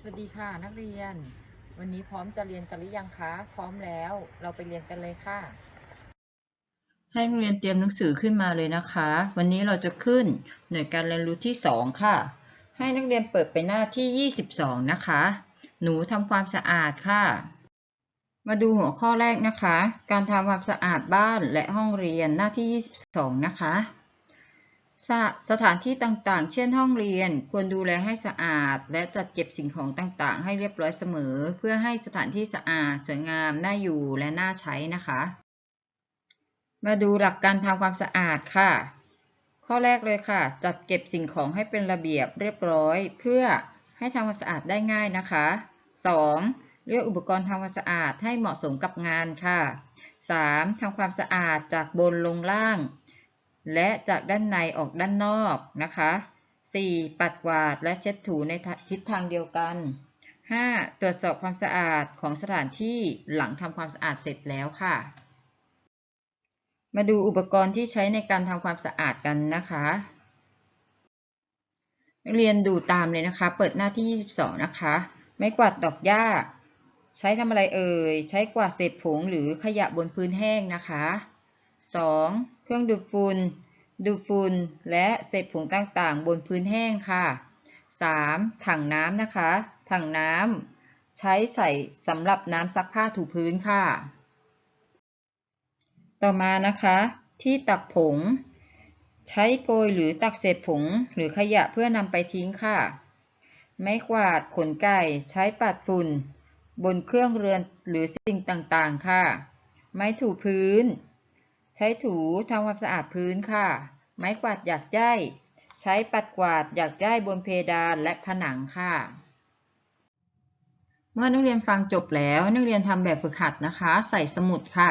สวัสดีค่ะนักเรียน วันนี้พร้อมจะเรียนกันหรือยังคะ พร้อมแล้วเราไปเรียนกันเลยค่ะ ให้นักเรียนเตรียมหนังสือขึ้นมาเลยนะคะ วันนี้เราจะขึ้นหน่วยการเรียนรู้ที่ 2 ค่ะ ให้นักเรียนเปิดไปหน้าที่ 22 นะคะ หนูทำความสะอาดค่ะ มาดูหัวข้อแรกนะคะ การทำความสะอาดบ้านและห้องเรียนหน้าที่ 22 นะคะ สสถานที่ต่างๆ เช่นห้องเรียน ควรดูแลให้สะอาด และจัดเก็บสิ่งของต่างๆ ให้เรียบร้อยเสมอ เพื่อให้สถานที่สะอาด สวยงาม น่าอยู่ และน่าใช้นะคะ มาดูหลักการทำความสะอาดค่ะ ข้อแรกเลยค่ะ จัดเก็บสิ่งของให้เป็นระเบียบเรียบร้อย เพื่อให้ทำความสะอาดได้ง่ายนะคะ 2. เลือกอุปกรณ์ทำความสะอาดให้เหมาะสมกับงานค่ะ 3. ทำความสะอาดจากบนลงล่าง และจากด้านในออกด้านนอกนะคะ 4. ปัดกวาดและเช็ดถูในทิศทางเดียวกัน 5. ตรวจสอบความสะอาดของสถานที่หลังทำความสะอาดเสร็จแล้วค่ะ มาดูอุปกรณ์ที่ใช้ในการทำความสะอาดกันนะคะเรียนดูตามเลยนะคะ เปิดหน้าที่ 22 นะคะ ไม้กวาดดอกหญ้า ใช้ทำอะไรเอ่ย ใช้กวาดเศษผงหรือขยะบนพื้นแห้งนะคะ 2. เครื่องดูดฝุ่น ดูดฝุ่นและเศษผงต่างๆ บนพื้นแห้งค่ะ 3. ถังน้ำนะคะ ถังน้ำใช้ใส่สำหรับน้ำซักผ้าถูพื้นค่ะ ต่อมานะคะ ที่ตักผง ใช้โกยหรือตักเศษผงหรือขยะเพื่อนำไปทิ้งค่ะ ไม้กวาดขนไก่ใช้ปัดฝุ่น บนเครื่องเรือนหรือสิ่งต่างๆ ค่ะ ไม้ถูพื้น ใช้ถูทำความสะอาดพื้นค่ะ ไม้กวาดหยักใยใช้ปัดกวาดหยักใยบนเพดานและผนังค่ะ เมื่อนักเรียนฟังจบแล้วนักเรียนทำแบบฝึกหัดนะคะ ใส่สมุดค่ะ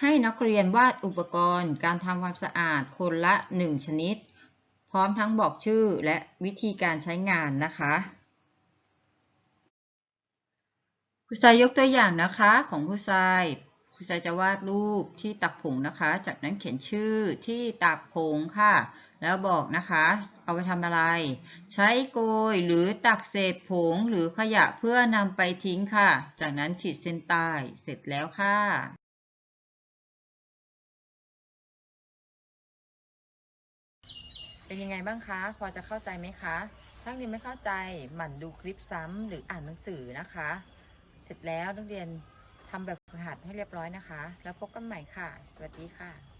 ให้นักเรียนวาดอุปกรณ์ การทำความสะอาดคนละ 1 ชนิด พร้อมทั้งบอกชื่อและวิธีการใช้งานนะคะครูทรายยกตัวอย่างนะคะของครูทราย ครูทรายจะวาดรูปที่ตักผงนะคะ จากนั้นเขียนชื่อที่ตักผงค่ะ แล้วบอกนะคะ เอาไปทำอะไร ใช้โกยหรือตักเศษผงหรือขยะเพื่อนำไปทิ้งค่ะ จากนั้นขีดเส้นใต้เสร็จแล้วค่ะเป็นยังไงบ้างคะ พอจะเข้าใจไหมคะ ถ้านักเรียนไม่เข้าใจ หมั่นดูคลิปซ้ำหรืออ่านหนังสือนะคะ เสร็จแล้วนักเรียน ทำแบบฝึกหัดให้เรียบร้อยนะคะ แล้วพบกันใหม่ค่ะ สวัสดีค่ะ